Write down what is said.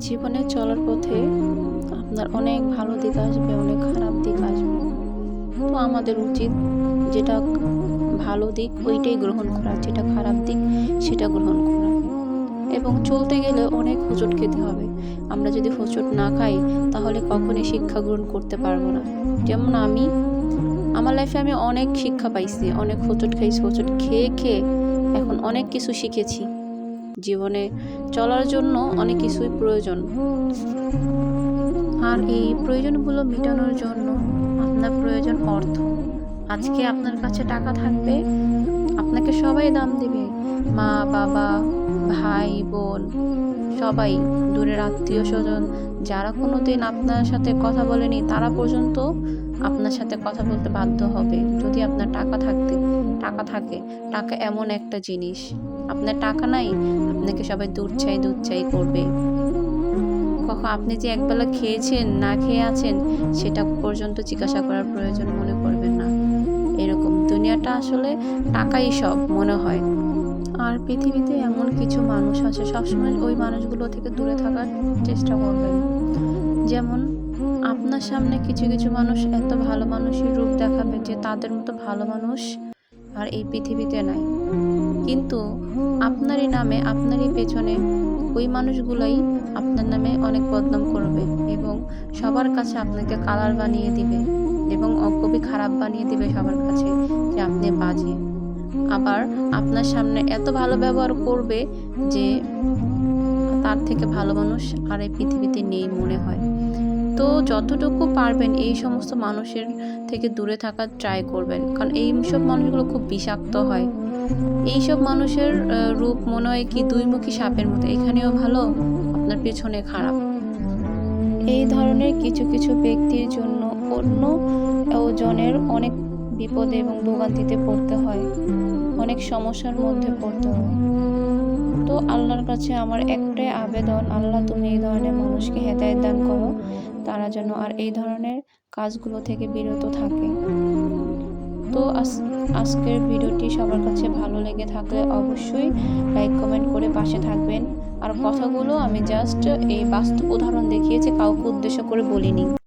জীবনে চলার পথে আপনার অনেক ভালো দিক আসবে, অনেক খারাপ দিক আসবে। তো আমাদের উচিত যেটা ভালো দিক, ওইটাই গ্রহণ করা, যেটা খারাপ দিক, সেটা গ্রহণ করা। এবং চলতে গেলে অনেক হোঁচট খেতে হবে। আমরা যদি হোঁচট না খাই, তাহলে কখনই শিক্ষা গ্রহণ করতে পারব না। যেমন আমি, আমার লাইফে আমি অনেক শিক্ষা পাইছি, অনেক হোঁচট খাইছি, হোঁচট খেয়ে খেয়ে এখন অনেক কিছু শিখেছি। জীবনে চলার জন্য অনেক কিছুই প্রয়োজন। আর এই প্রয়োজনগুলো মেটানোর জন্য আপনার প্রয়োজন অর্থ। আজকে আপনার কাছে টাকা থাকবে, আপনাকে সবাই দাম দেবে। মা, বাবা, ভাই, বোন, সবাই, দূরের আত্মীয় স্বজন, যারা কোনো দিন আপনার সাথে কথা বলেনি, তারা পর্যন্ত আপনার সাথে কথা বলতে বাধ্য হবে। যদি আপনার টাকা থাকতে, টাকা থাকে, টাকা এমন একটা জিনিস। আপনার টাকা নাই, আপনাকে সবাই দূর চাই দূর চাই করবে। কখন আপনি যে একবেলা খেয়েছেন, না খেয়ে আছেন, সেটা পর্যন্ত জিজ্ঞাসা করার প্রয়োজন মনে করবেন না। এরকম দুনিয়াটা আসলে টাকাই সব মনে হয়। আর পৃথিবীতে এমন কিছু মানুষ আছে, সবসময় ওই মানুষগুলো থেকে দূরে থাকার চেষ্টা করবেন যেমন, আপনার সামনে কিছু কিছু মানুষ এত ভালো মানুষের রূপ দেখাবে যে তাদের মতো ভালো মানুষ আর এই পৃথিবীতে নাই। কিন্তু আপনারই নামে, আপনারই পেছনে ওই মানুষগুলোই আপনার নামে অনেক বদনাম করবে এবং সবার কাছে আপনাকে কালার বানিয়ে দিবে এবং খুবই খারাপ বানিয়ে দিবে সবার কাছে যে আপনি বাজে। আবার আপনার সামনে এত ভালো ব্যবহার করবে যে তার থেকে ভালো মানুষ আর এই পৃথিবীতে নেই মনে হয়। তো যতটুকু পারবেন এই সমস্ত মানুষের থেকে দূরে থাকার ট্রাই করবেন। কারণ এই সব মানুষগুলো খুব বিষাক্ত হয়। এইসব মানুষের রূপ মনে হয় কি দুইমুখী সাপের মতো। এখানেও ভালো, আপনার পেছনে খারাপ। এই ধরনের কিছু কিছু ব্যক্তির জন্য অন্য জনের অনেক বিপদে এবং ভোগান্তিতে পড়তে হয়। অনেক সমস্যার মধ্যে পড়তে হয়। তো আল্লাহর কাছে আমার একটাই আবেদন, আল্লাহ তুমি এই ধরনের মানুষকে হেদায়ত দান করো। তারা যেন আর এই ধরনের কাজগুলো থেকে বিরত থাকে। তো আজ- আজকের ভিডিওটি সবার কাছে ভালো লেগে থাকলে অবশ্যই লাইক, কমেন্ট করে পাশে থাকবেন। আর কথাগুলো আমি জাস্ট এই বাস্তব উদাহরণ দেখিয়েছি, কাউকে উদ্দেশ্য করে বলিনি।